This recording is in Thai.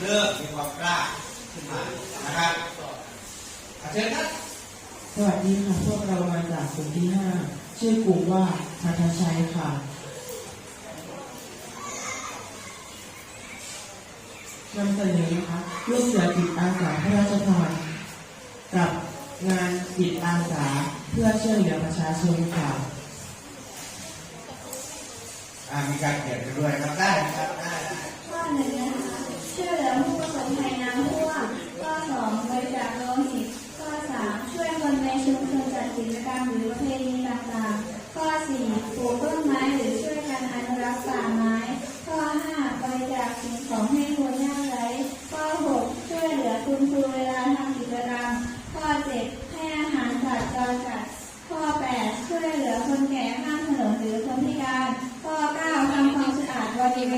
เริ่มมีความกล้าขึ้นมานะครับอะเชิญครับสวัสดีค่ะพวกเรามาจากกลุ่มที่5ชื่อกลุ่มว่าชาชาชัยค่ะนำเสนอนะคะลูกเสือจิตอาสาพระราชทานกับงานจิตอาสาเพื่อช่วยเหลือประชาชนค่ะอ่ามีการเขียนกันด้วยครับได้ ชุมชนจัดกิจกรรมหรือประเพณีต่างๆ ข้อ 4 ปลูกต้นไม้หรือช่วยกันอนุรักษ์ป่าไม้ ข้อ 5 บริจาคสิ่งของให้คนยากไร้ข้อ 6 ช่วยเหลือคุณครู